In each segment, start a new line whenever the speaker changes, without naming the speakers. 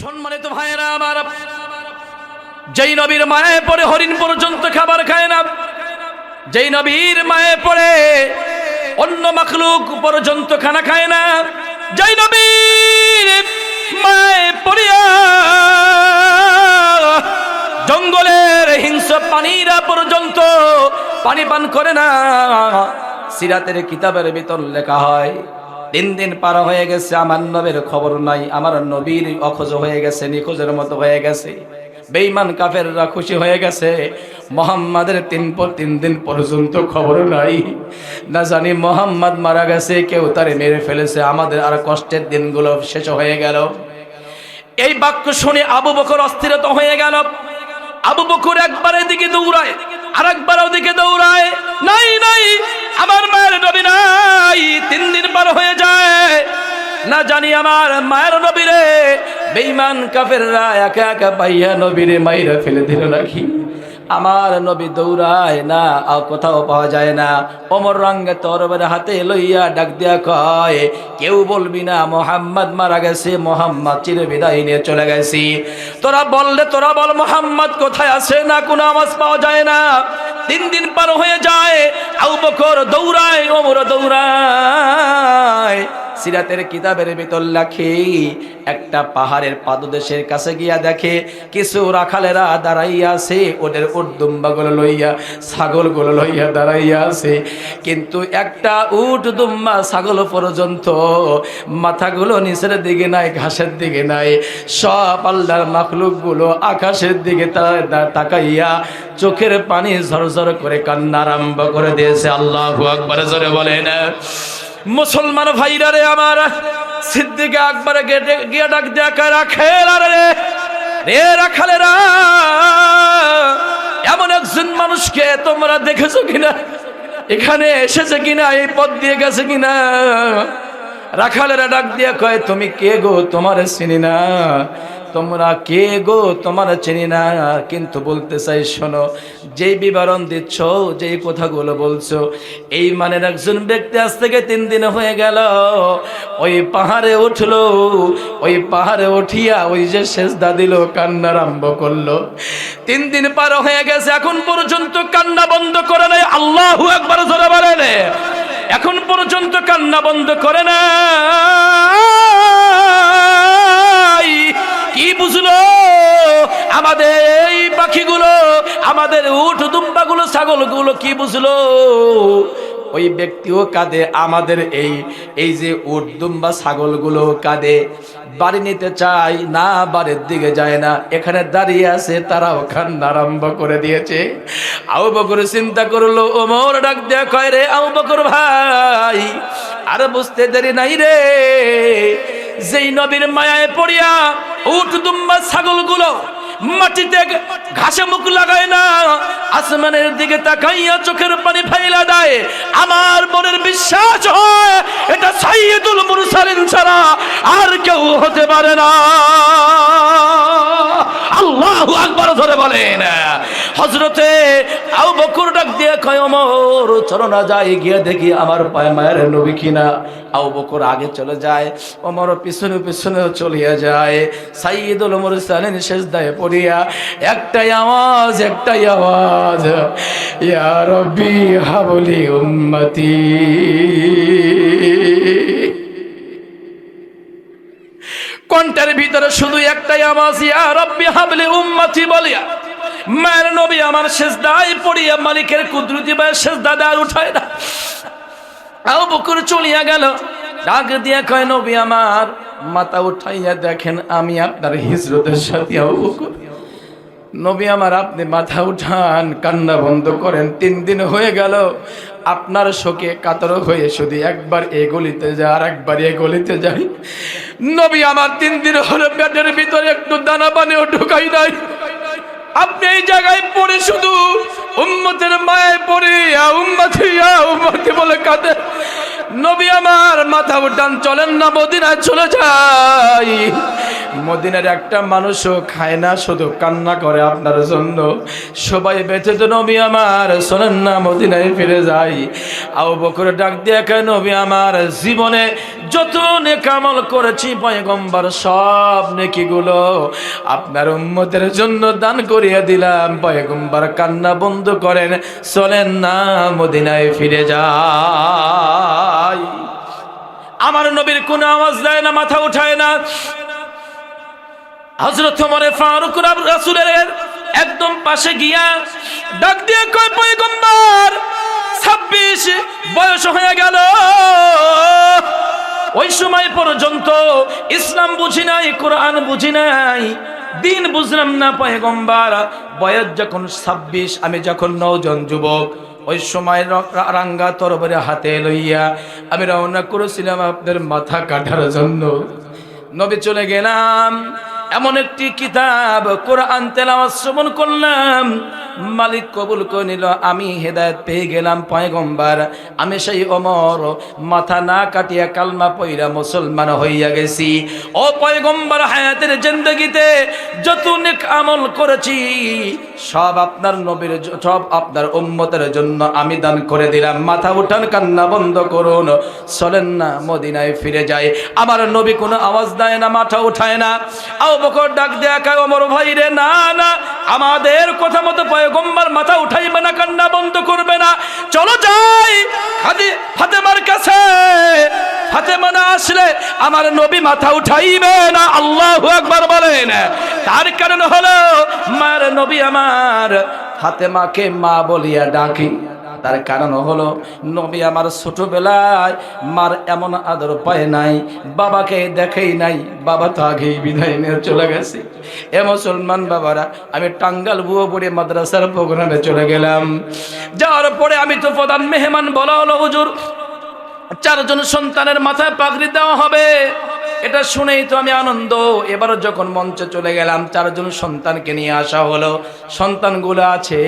সম্মানিত ভাইয়েরা আমার, যেই নবীর মায়ে পড়ে, হরিণ পর্যন্ত খাবার খায় না। যেই নবীর মায়ে পড়ে, অন্য মাখলুক পর্যন্ত খানা খায় না। যেই নবীর মায়ে পড়িয়া জঙ্গলের হিংস্র পানিরা পর্যন্ত পানি পান করে না, সিরাতের কিতাবের ভিতর লেখা হয় দিন দিন পার হয়ে গেছে, আমার নবীর খবর নাই, আমার নবীর অখোজ হয়ে গেছে, নিখোঁজের মতো হয়ে গেছে। বেঈমান কাফেররা খুশি হয়ে গেছে, মোহাম্মদের তিন পর তিন দিন পর্যন্ত খবর নাই। না জানি মোহাম্মদ মারা গেছে, কেউ তারে মেরে ফেলেছে, আমাদের আর কষ্টের দিনগুলো শেষ হয়ে গেল। এই বাক্য শুনে আবু বকর অস্থিরতা হয়ে গেল। আবু বকর একবার এদিকে দৌড়ায় আর একবার ওদিকে দৌড়ায়। নাই নাই আমার মায়ের নবী নাই, তিন দিন পার হয়ে যায়। না জানি আমার মায়ের নবীরে বেঈমান কাফেররা একা একা পাইয়া নবীরে মাইরা ফেলে দিল নাকি? আমার নবী দৌড়ায় না, আর কোথাও পাওয়া যায় না। অমর রঙ্গে তরবের হাতে লইয়া ডাক দিয়া কয়, কেউ বলবি না, মোহাম্মদ মারা গেছে, মোহাম্মদ চির বিদায় নিয়ে চলে গেছি। তোরা বললে তোরা বল, মোহাম্মদ কোথায় আছে? না কোনো আওয়াজ পাওয়া যায় না। তিন দিন পার হয়ে যায়। আউ বকর দৌড়ায় ওমর দৌড়ায়। সিরাতের কিতাবের ভিতর লেখে, একটা পাহাড়ের পাদদেশের কাছে গিয়া দেখে, কিছু রাখালেরা দাঁড়াইয়া আছে, ওদের উটদুম্বাগুলো লইয়া ছাগল ছাগলগুলো লইয়া দাঁড়াইয়া আছে। কিন্তু একটা উট দুম্বা ছাগল পর্যন্ত মাথাগুলো নিচের দিকে নাই, ঘাসের দিকে নাই। সব আল্লাহর মাখলুকগুলো আকাশের দিকে তাকাইয়া চোখের পানি ঝরঝর করে কান্না আরম্ভ করে দিয়েছে। আল্লাহ আকবার, জোরে বলেন। মুসলমান ভাইরা রে আমার, সিদ্দিকে আকবরে গিয়ে ডাক দেখা রাখে রে। রে রাখালেরা এমন একজন মানুষকে তোমরা দেখেছ কিনা? এখানে এসেছে কিনা? এই পথ দিয়ে গেছে কিনা? রাখালেরা ডাক দিয়ে কয়, তুমি কে গো? তোমার চিনি না। তোমরা কে গো? তোমার চিনি না। কিন্তু বলতে চাই, শোনো, যেই বিবরণ দিচ্ছ, যেই কথাগুলো বলছো, এই মানের একজন ব্যক্তি আজ থেকে তিন দিন হয়ে গেল। ওই পাহাড়ে উঠল, ওই পাহাড়ে উঠিয়া ওই যে শেষদা দিল কান্না আরম্ভ করল। তিন দিন পার হয়ে গেছে, এখন পর্যন্ত কান্না বন্ধ করে নাই। আল্লাহ একবার ধরে বলেন এখন পর্যন্ত কান্না বন্ধ করে না কি বুঝলো? আমাদের এই পাখিগুলো, আমাদের উঠ দুম্বাগুলো, ছাগলগুলো কি বুঝলো? ওই ব্যক্তিও কাঁদে, আমাদের এই এই যে উট দুম্বা ছাগলগুলো কাঁদে। বাড়ি নিতে চাই না, বাড়ির দিকে যায় না। এখানে দাঁড়িয়ে আছে তারা ওখান আরম্ভ করে দিয়েছে। আউ বকর চিন্তা করল, ওমর ডাক দেয়া কয় রে আউ বকর ভাই, আর বুঝতে দেরি নাই রে। যেই নবীর মায়ায় পড়িয়া উট দুম্বা ছাগলগুলো, মাটিতে ঘাসে মুখ লাগায় না, আসমানের দিকে তাকাইয়া চোখের পানি ফাইলা দেয়। আমার মনের বিশ্বাস হয়, এটা সাইয়েদুল মুরসালিন ছাড়া আর কেউ হতে পারে না। আল্লাহু আকবার ধরে বলেন। হজরতে আউ বকুর ডাক দিয়ে কয় অমর চলো না যাই, গিয়ে দেখি আমার পায়ে মায়ের নবী কিনা। আউ বকুর আগে চলে যায় অমর পিছনে পিছনে চলিয়া যায় সাইয়দুল মুরসালিন শেষদায় পড়িয়া একটাই আওয়াজ একটাই আওয়াজ, ইয়া রব্বি হাবলি উম্মতি। কণ্ঠের ভিতরে শুধু একটাই আওয়াজ, ইয়া রব্বি হাবলি উম্মতি বলিয়া। মায়ের নবী আমার সেজদায় পড়িয়া মালিকের কুদরতি বা সেজদা আর উঠায় না। আও বকুর চলিয়া গেল। ডাক দিয়া কয়, নবী আমার, মাথা উঠাইয়া দেখেন আমি আপনার হিজরতের সাথে আও বকর। নবী আমার, আপনি মাথা উঠান, কান্না বন্ধ করেন, তিন দিন হয়ে গেল। আপনার শোকে কাতর হয়ে শুধু একবার এ গলিতে যায় আর একবার এ গলিতে যাই। নবী আমার, তিন দিন হলো পেটের ভিতরে একটু দানা পানিও ঢুকাই নাই। আপনি এই জায়গায় পড়ে শুধু উম্মতের মায়ে পড়ে উম্মতি উম্মতি বলে কাঁদে। নবী আমার, মাথা উঠান, চলেন না, মদিনায় চলে যাই। মদিনার একটা মানুষও খায় না, শুধু কান্না করে আপনার জন্য। সবাই বেঁচে তো নবী আমার, শোনেন না, মদিনায় ফিরে যাই। আউ বকরে ডাক দিয়ে কে নবী আমার, জীবনে যত নেকামল করেছি, পয়গম্বর, সব নেকিগুলো আপনার উম্মতের জন্য দান করিয়ে দিলাম। পয়গম্বর কান্না বন্ধ করেন চলেন না, মদিনায় ফিরে যাই। আমার নবীর কোনো আওয়াজ দেয় না, মাথা উঠায় না। হজরত ওমরে ফারুক রাসূলের একদম পাশে গিয়া ডাক দিয়ে কয়, পয়গম্বর 26 বয়স হয়ে গেল। ওই সময় পর্যন্ত ইসলাম বুঝি নাই, কোরআন বুঝি নাই, দিন বুঝলাম না পয়গম্বর। বয়স যখন 26 আমি যখন নৌজন যুবক, ওই সময় রাঙ্গা তরবারি হাতে লইয়া আমি রওনা করেছিলাম আপনার মাথা কাটার জন্য। নবী চলে গেলাম। এমন একটি কিতাব কোরআন তেলাওয়াত শ্রবণ করলাম। মালিক কবুল করে নিল, আমি হেদায়েত পেয়ে গেলাম পয়গম্বর। আমি সেই অমর, মাথা না কাটিয়া কালমা পইরা মুসলমান হইয়া গেছি। ও পয়গম্বর, হায়াতের জিন্দগিতে যত নেক আমল করেছি, সব আপনার নবীর, সব আপনার উম্মতের জন্য আমি দান করে দিলাম। মাথা উঠান, কান্না বন্ধ করুন, চলেন না মদিনায় ফিরে যায় আমার নবী কোনো আওয়াজ দেয় না, মাথা উঠায় না। বকর ডাক দেয়া কায় অমর ভাই রে, না না, আমাদের কথা মতো পয়গম্বর মাথা উঠাইবে না, কান্না বন্ধ করবে না। চলো যাই, খাদি, ফাতেমার কাছে। ফাতেমা আসলে আমার নবী মাথা উঠাইবে না, আল্লাহু আকবার বলেন। তার কারণ হলো, মার নবী আমার ফাতেমাকে মা বলিয়া ডাকি। তার কারণ হলো, নবী আমার ছোটবেলায় মার এমন আদর পায় নাই, বাবাকে দেখেই নাই, বাবা তো আগেই বিদায় নিয়ে চলে গেছে। এ মুসলমান বাবারা, আমি টাঙ্গাল বুয়ো পড়ে মাদ্রাসার প্রোগ্রামে চলে গেলাম। যাওয়ার পরে আমি তো প্রধান মেহমান বলা হলো, হুজুর, চারজন সন্তানের মাথায় পাগড়ি দেওয়া হবে। এটা শুনেই তো আমি আনন্দ। এবার যখন মঞ্চে চলে গেলাম, চারজন সন্তানকে নিয়ে আসা হলো। সন্তানগুলো আছে,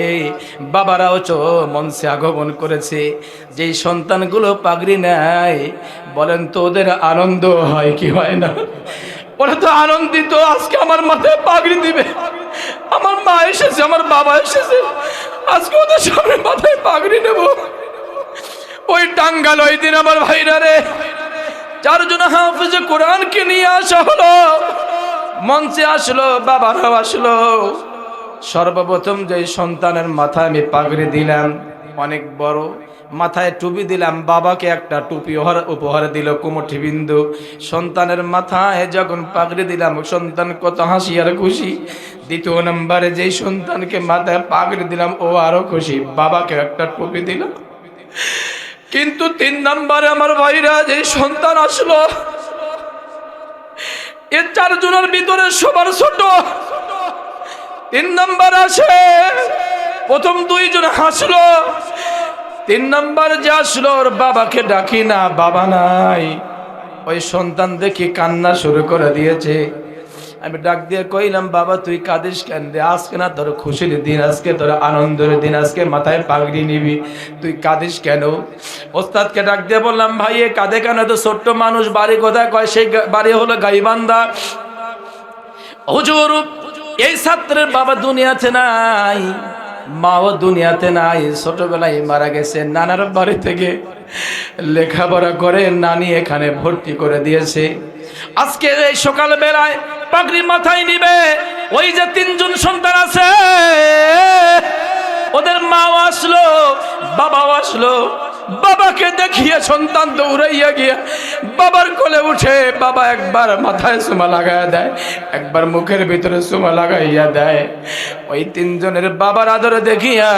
বাবারাও চো, মঞ্চে আগমন করেছে। যেই সন্তানগুলো পাগড়ি নেয়, বলেন তো ওদের আনন্দ হয় কি হয় না? ওরা তো আনন্দিত, আজকে আমার মাথায় পাগড়ি দিবে। আমার মা এসেছে, আমার বাবা এসেছে। আজকে ওদের সামনে মাথায় পাগড়ি নেব। ওই টাঙ্গাল ওই দিন আমার ভাইরা রে। চারজন হাফিজে কোরআনকে নিয়ে আসা হলো। মঞ্চে আসলো, বাবারাও আসলো। সর্বপ্রথম যে সন্তানের মাথায় আমি পাগড়ি দিলাম, অনেক বড়। মাথায় টুপি দিলাম, বাবাকে একটা টুপি উপহার- উপহার দিল কুমঠি বিন্দু। সন্তানের মাথায় যখন পাগড়ি দিলাম, সন্তান কত হাসি আর খুশি। দ্বিতীয় নম্বরে যেই সন্তানকে মাথায় পাগড়ি দিলাম, ও আরও খুশি। বাবাকে একটা টুপি দিলাম কিন্তু তিন নম্বরে আমার ভাইরা যে সন্তান আসলো, এ চারজনের ভিতরে সবার ছোট। তিন নম্বর আসে, প্রথম দুইজন হাসলো। তিন নম্বর যে আসলো, ওর বাবাকে ডাকি না, বাবা নাই। ওই সন্তান দেখি কান্না শুরু করে দিয়েছে। আমি ডাক দিয়ে কইলাম, বাবা, তুই কাঁদিস কেন রে? আজকে না তোর খুশির দিন, আজকে তোর আনন্দের দিন, আজকে মাথায় পাগড়ি নিবি। তুই কাঁদিস কেন? ওস্তাদকে ডাক দিয়ে বললাম, ভাই, এ কাঁদে কেন? তো ছোট্ট মানুষ, বাড়ি কোথায়? কয়, সেই বাড়ি হলো গাইবান্ধা। হুজুর, এই ছাত্রের বাবা দুনিয়াতে নাই, মাও দুনিয়াতে নাই, ছোটবেলায় মারা গেছে, নানার বাড়ি থেকে লেখাপড়া করে নানি এখানে ভর্তি করে দিয়েছে। আজকে এই সকাল বেলায় পাগড়ি মাথায় নিবে। ওই যে তিনজন সন্তান আছে, ওদের মাও আসলো, বাবাও আসলো। বাবাকে দেখিয়ে সন্তান দৌড়াইয়া গিয়া বাবার কোলে উঠে বাবা একবার মাথায় সুমা লাগাইয়া দেয়, একবার মুখের ভিতরে সুমা লাগাইয়া দেয়। ওই তিনজনের বাবার আদরে দেখিয়া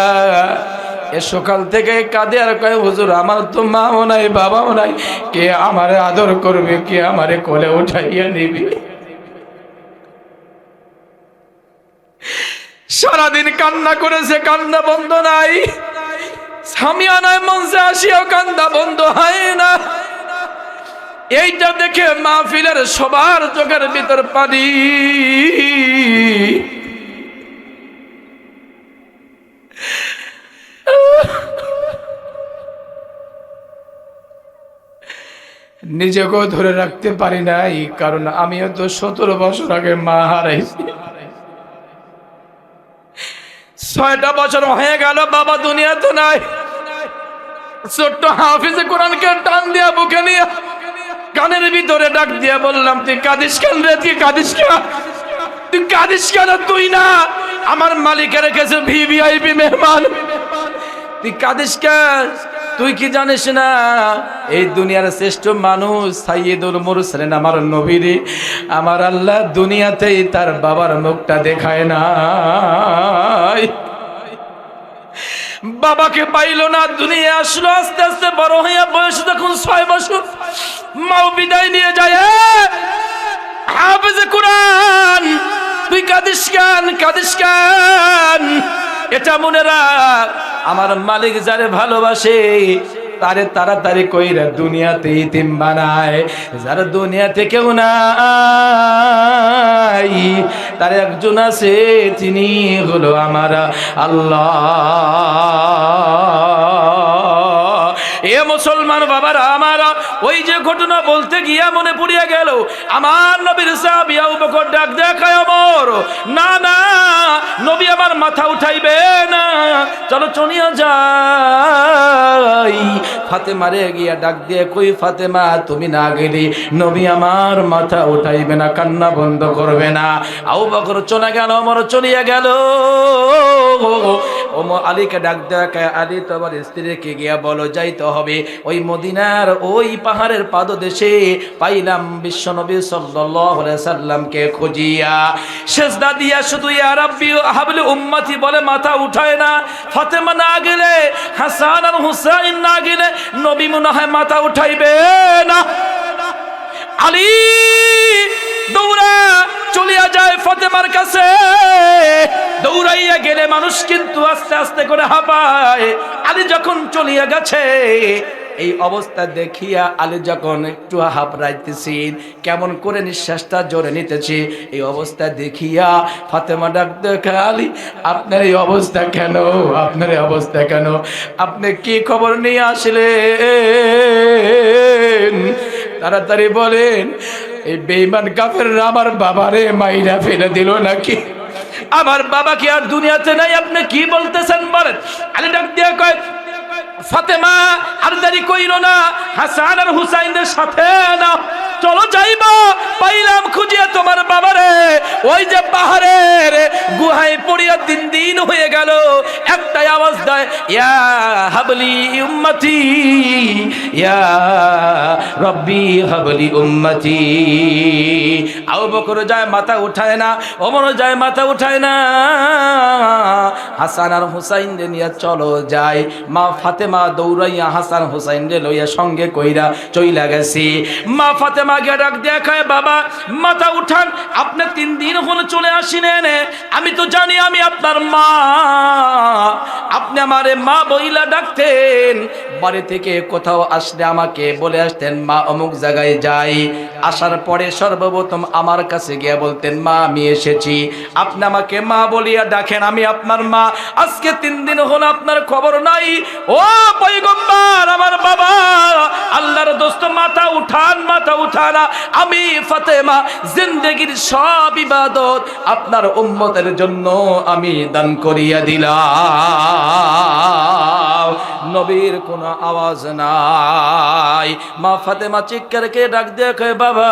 এ সকাল থেকে কাঁদে আর কয়, হুজুর, আমার তো মাও নাই, বাবাও নাই। কে আমারে আদর করবে, কে আমারে কোলে উঠাইয়া নিবি? সারাদিন কান্না করেছে, কান্না বন্ধ নাই। সামিয়ানায় মঞ্চে আসিয়াও কান্দা বন্ধ হয় না। এইটা দেখে মাহফিলের সবার চোখের ভিতর পানি।
নিজেকেও ধরে রাখতে পারি নাই, কারণ আমিও তো সতেরো বছর আগে মা হারাইছি। ছয়টা বছর হয়ে গেল, বাবা দুনিয়া তো নাই। ছোট্ট হাফিজে কোরআনকে টান দিয়া, বুকে নিয়ে কানের ভিতরে ডাক দিয়া বললাম, তুই কাদিস কেন রে? তুই কাদিস কেন? তুই কাদিস কেন? তুই না আমার মালিকের কাছে ভিভিআইপি মেহমান। তুই কাদিস কেন? তুই কি জানিস না? এই দুনিয়ার শ্রেষ্ঠ মানুষ সাইয়েদুল মুরসালিন, আমার নবীরে। আমার আল্লাহ দুনিয়াতেই তার বাবার মুখটা দেখায় না বাবাকে পাইলো না, দুনিয়া আসলো, আস্তে আস্তে বড় হইয়া বয়স তখন ছয় বছর, মাও বিদায় নিয়ে যায় হাফেজে কোরআন, তুই কাদিস কান কাদিস কান? এটা মনে রাখ, আমার মালিক যারে ভালোবাসে, তারে তাড়াতাড়ি কইরা দুনিয়াতে ইতিম বানায়। যারা দুনিয়াতে কেউ নাই, তার একজন আছে, তিনি হলো আমার আল্লাহ। এ মুসলমান বাবারা, আমার ওই যে ঘটনা বলতে গিয়া মনে পড়িয়া গেল। আমার নবীর সাহাবী আবু বকর ডাক দেখায় আমর না না, নবী আমার মাথা উঠাইবে না। চলো চলিয়া যাই। ফাতে মারে গিয়া ডাক দিয়ে, কই ফাতে ফাতেমা, তুমি না গেলি নবী আমার মাথা উঠাইবে না, কান্না বন্ধ করবে না। আউ বকর চলে গেল, অমর চলিয়া গেল। ওমর আলীকে ডাক দেখায় আলী তোমার স্ত্রীকে গিয়া বলো, যাইতে হবে। ওই মদিনার ওই পাহাড়ের পাদদেশে পাইলাম বিশ্বনবী সাল্লাল্লাহু আলাইহি সাল্লামকে খুঁজিয়া। সেজদা দিয়া শুধু, ইয়া রাব্বি, হাবলি উম্মতি বলে মাথা উঠায় না। ফাতেমা না গেলে, হাসান আর হুসাইন না গেলে নবী মনে হয় মাথা উঠাইবে না। আলী চলিয়া যায় ফতেমার কাছে। দৌড়াইয়া গেলে মানুষ কিন্তু আস্তে আস্তে করে হাঁপায়। আলী যখন চলিয়া গেছে, এই অবস্থা দেখিয়া আলী যখন একটু হাঁপড়াইতেছেন কেমন করে নিঃশ্বাসটা জোরে নিতেছে, এই অবস্থা দেখিয়া ফাতেমা ডাক দেখা আলী, আপনার এই অবস্থা কেন? আপনার এই অবস্থা কেন? আপনি কি খবর নিয়ে আসলেন? তাড়াতাড়ি বলেন এই বেইমান কাফের আমার বাবারে মাইরা ফেলে দিল নাকি? আমার বাবা কি আর দুনিয়াতে নাই? আপনি কি বলতেছেন বলেন? আলী ডাক দিয়া কয়, ফাতেমা, আর দেরি কইরো না, হাসান আর হুসাইনদের সাথে না। চলো যাইব, পাইলাম খুঁজিয়া তোমার বাবারে। ওই যে পাহাড়ের গুহায় পড়িয়া দিন দিন হয়ে গেল, একটাই আওয়াজ দেয়, ইয়া হাবলি উম্মতি, ইয়া রব্বি হাবলি উম্মতি। আবু বকর যায় মাথা উঠায় না, ওমর যায় মাথা উঠায় না। হাসান আর হুসাইন রে নিয়ে চলো যাই। মা ফাতেমা দৌড়াইয়া হাসান হুসাইন রে লইয়া সঙ্গে কইরা চইলা গেছি। মা ফাতেমা গিয়ে ডাক দেখায় বাবা, মাথা উঠান, আপনি তিন দিন হলে চলে আসিনেন আমি তো জানি আমি আপনার মা। আপনি আমারে মা বইলা ডাকতেন। বাড়ি থেকে কোথাও আসলে আমাকে বলে আসতেন, মা, অমুক জায়গায় যাই। আসার পরে সর্বপ্রথম আমার কাছে গিয়ে বলতেন, মা, আমি এসেছি। আপনি আমাকে মা বলিয়া ডাকেন, আমি আপনার মা। আজকে তিন দিন হলো আপনার খবর নাই। ও পৈগম্বার আমার বাবা, আল্লাহর দোস্ত, মাথা উঠান, মাথা উঠানা। আমি ফাতেমা, জিন্দগির সব ইবাদত আপনার উম্মতের জন্য আমি দান করিয়া দিলাম। নবীর কোনো আওয়াজ নাই। মা ফাতেমা চিৎকারকে ডাক কয়, বাবা,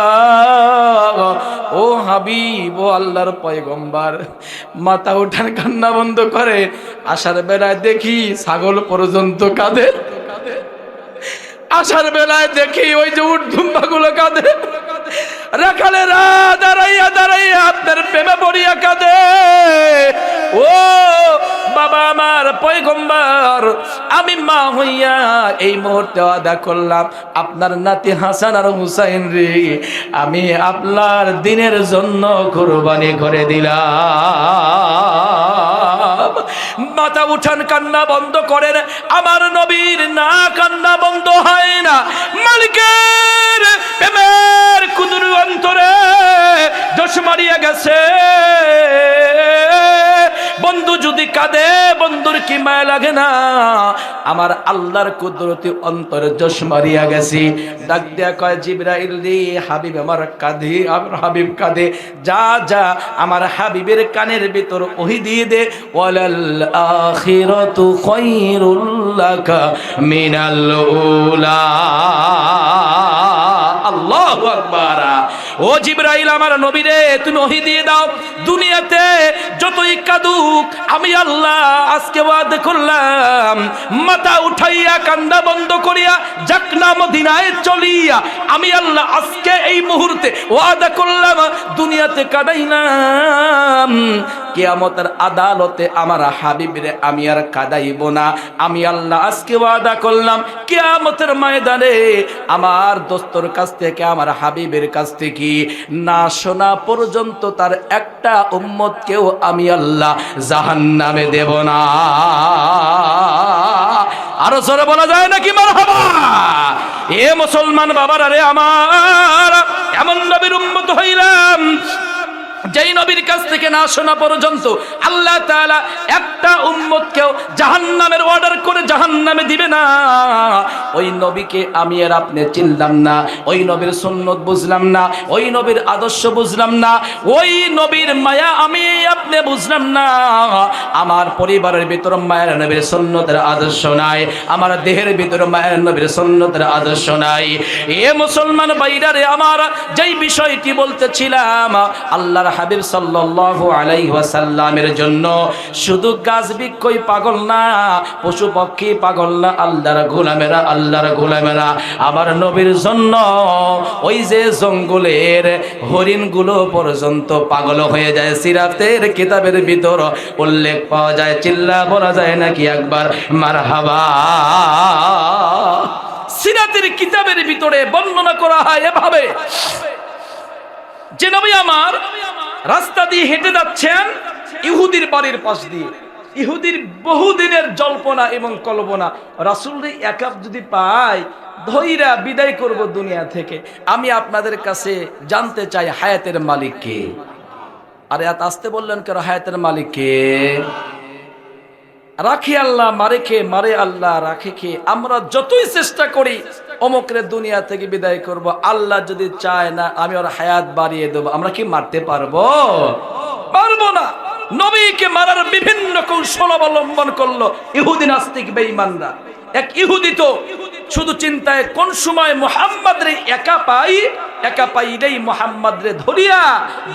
ও হাবিব, ও আল্লাহর পয়গম্বার। মাথা উঠান কান্না বন্ধ করে। আসার বেলায় দেখি ছাগল পর্যন্ত কাঁদে। আসার বেলায় দেখি ওই যে উঠধুম্বা গুলো কাঁদে। রাখালে রা দাঁড়াইয়া দাঁড়াইয়া আপনার প্রেমে পড়িয়া কাঁদে ও পয়গম্বর, আমি মা হইয়া এই মুহূর্তে আদা করলাম, আপনার নাতি হাসান আর হুসাইন রে, আমি আপনার দিনের জন্য কোরবানি করে দিলাম। মাথা উঠান, কান্না বন্ধ করেন, আমার নবীর না কান্না বন্ধ হয় না। মালিকের প্রেমের কুদুর অন্তরে দোষ মারিয়া গেছে।
বন্ধু যদি কাঁদে, বন্ধুর কি মায়া লাগে না? আমার আল্লাহর কুদরতি অন্তরে জোশ মারিয়া গেছি। ডাক দেয়া কয়, জিব্রাইল রে, হাবিব আমার কাঁধে আমার হাবিব কাঁধে যা যা, আমার হাবিবের কানের ভিতর ওহি দিয়ে দে। ওয়ালাল আখিরাতু খায়রুল লাকা মিনাল উলা। আল্লাহু আকবার। ও জিব্রাইল, আমার নবী রে, তুমি ওহি দিয়ে দাও। দুনিয়াতে যতই কাদুক, আমি আল্লাহ আজকে ওয়াদ করলাম। মাথা উঠাইয়া, কান্দা বন্ধ করিয়া জাকনা মদিনায় চলিয়া, আমি আল্লাহ আজকে এই মুহূর্তে ওয়াদা করলাম, দুনিয়াতে কাদাই না কিয়ামতের আদালতে আমার হাবিবরে আমি আর কাদাইব না। আমি আল্লাহ আজকে ওয়াদা করলাম, কিয়ামতের ময়দানে আমার দোস্তর কাছ থেকে, আমার হাবিবের কাছ থেকে না শোনা পর্যন্ত তার একটা উম্মতকেও আমি আল্লাহ জাহান নামে দেব না। আরও জোরে বলা যায় নাকি? মার এ মুসলমান বাবার আরে আমার, এমন নবীর উম্মত হইলাম যেই নবীর কাছ থেকে না শোনা পর্যন্ত আল্লাহ তাআলা একটা উম্মতকেও জাহান্নামের অর্ডার করে জাহান্নামে দিবে না। ওই নবীকে আমি আর আপনি চিনলাম না, ওই নবীর সুন্নত বুঝলাম না, ওই নবীর আদর্শ বুঝলাম না, ওই নবীর মায়া আমি আপনি বুঝলাম না। আমার পরিবারের ভিতর মায়ের নবীর সুন্নতের আদর্শ নাই, আমার দেহের ভিতর মায়ের নবীর সুন্নতের আদর্শ নাই। এ মুসলমান বাইরারে আমার যেই বিষয়টি বলতেছিলাম, আল্লাহর হাবিব সাল্লাল্লাহু আলাইহি ওয়াসাল্লামের জন্য শুধু গাছ বৃক্ষই পাগল না, পশু পক্ষী পাগল না, আল্লাহর গোলামেরা আল্লাহর গোলামেরা। আমার নবীর জন্য ওই যে জঙ্গলের হরিণগুলো পর্যন্ত পাগল হয়ে যায়। সিরাতের কিতাবের ভিতর উল্লেখ পাওয়া যায়, চিল্লা বলা যায় নাকি একবার? মারহাবা। সিরাতের কিতাবের ভিতরে বর্ণনা করা হয় এভাবে যে নবী আমার রাস্তা দিয়ে হেঁটে যাচ্ছেন, ইহুদির বাড়ির পাশ দিয়ে। ইহুদির বহুদিনের জল্পনা এবং কল্পনা রাসুলের একাপ যদি পাই ধৈরা বিদায় করব দুনিয়া থেকে। আমি আপনাদের কাছে জানতে চাই হায়াতের মালিক কে? আরে এত আসতে বললেন কেন হায়াতের মালিক কে? রাখি আল্লাহ, মারে খে মারে আল্লাহ, রাখে খে আমরা যতই চেষ্টা করি অমুকরে দুনিয়া থেকে বিদায় করব। আল্লাহ যদি চায় না, আমি ওর হায়াত বাড়িয়ে দেবো। আমরা কি মারতে পারব? পারব না। নবীকে মারার বিভিন্ন কৌশল অবলম্বন করল ইহুদি নাস্তিক বেঈমানরা। এক ইহুদি তো শুধু চিন্তায়, কোন সময় মোহাম্মদ রে একা পাই, একা পাইলেই মোহাম্মদ রে ধরিয়া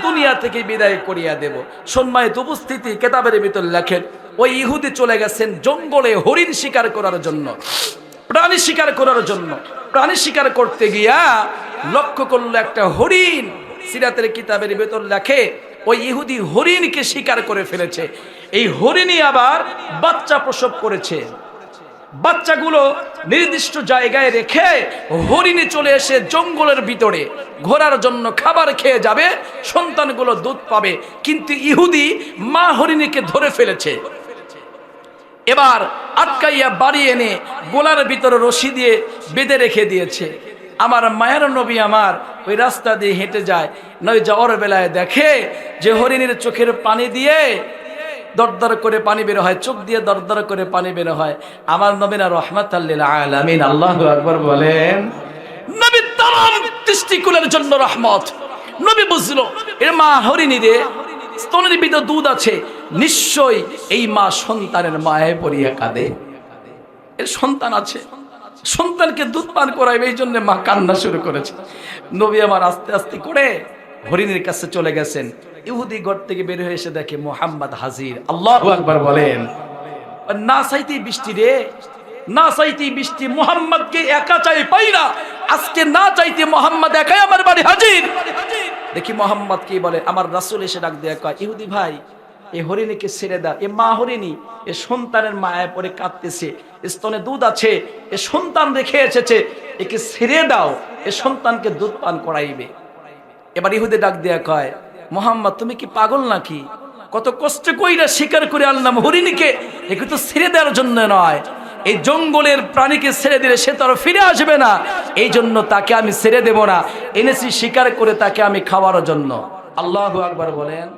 দুনিয়া থেকে বিদায় করিয়া দেব। সম্মানিত উপস্থিতি কেতাবের ভিতর লেখেন, ওই ইহুদি চলে গেছেন জঙ্গলে হরিণ শিকার করার জন্য। প্রাণী শিকার করার জন্য। প্রাণী শিকার করতে গিয়া লক্ষ্য করল একটা হরিণ, সিরাতের কিতাবের ভেতর লেখে, ওই ইহুদি হরিণকে শিকার করে ফেলেছে। এই হরিণই আবার বাচ্চা প্রসব করেছে। বাচ্চাগুলো নির্দিষ্ট জায়গায় রেখে হরিণে চলে এসে জঙ্গলের ভিতরে ঘোরার জন্য খাবার খেয়ে যাবে, সন্তানগুলো দুধ পাবে। কিন্তু ইহুদি মা হরিণীকে ধরে ফেলেছে। এবার আটকাইয়া বাড়ি এনে গোলার ভিতরে রশি দিয়ে বেঁধে রেখে দিয়েছে। আমার মায়ের নবী আমার ওই রাস্তা দিয়ে হেঁটে যায়। নয় যাওয়ার বেলায় দেখে যে হরিণীর চোখের পানি দিয়ে দরদর করে পানি বের হয়, চোখ দিয়ে দরদর করে পানি বের হয়। আমার নবীনা রহমত আল্লাহ আকবর বলেন, নবী তাম জন্য রহমত। নবী বুঝলো, এর মা হরিণী রে, স্তনের ভিতরে দুধ আছে নিশ্চয়ই এই মা সন্তানের মায়ে পড়িয়া কাঁদে। এর সন্তান আছে। সন্তানকে দুধ পান করাইবে, এই জন্য মা কান্না শুরু করেছে। নবী আমার আস্তে আস্তে করে হরিণের কাছে চলে গেছেন। ইহুদি ঘর থেকে বের হয়ে এসে দেখে মোহাম্মদ হাজির। আল্লাহ একবার বলেন, না চাইতেই বৃষ্টি রে। না চাইতেই বৃষ্টি। মোহাম্মদকে একা চাই পাই না। আজকে না চাইতে মোহাম্মদ একাই আমার বাড়ি হাজির। দেখি মোহাম্মদ কি বলে, আমার রাসুল এসে ডাক দেয়া কয়, ইহুদি ভাই এ হরিণীকে ছেড়ে দাও। এ মা হরিণী, এ সন্তানের মায়ায় পরে কাঁদতেছে। স্তনে দুধ আছে, এ সন্তান রেখে এসেছে। একে ছেড়ে দাও, এ সন্তানকে দুধ পান করাইবে। এবার ইহুদে ডাক দেয়া কয়, মোহাম্মদ, তুমি কি পাগল নাকি? কত কষ্ট কইরা স্বীকার করে আনলাম হরিণীকে। একে তো ছেড়ে দেওয়ার জন্য নয়। এই জঙ্গলের প্রাণীকে ছেড়ে দিলে সে তো ফিরে আসবে না। এই জন্য তাকে আমি ছেড়ে দেব না। এনেছি স্বীকার করে তাকে আমি খাওয়ার জন্য। আল্লাহ আকবার বলেন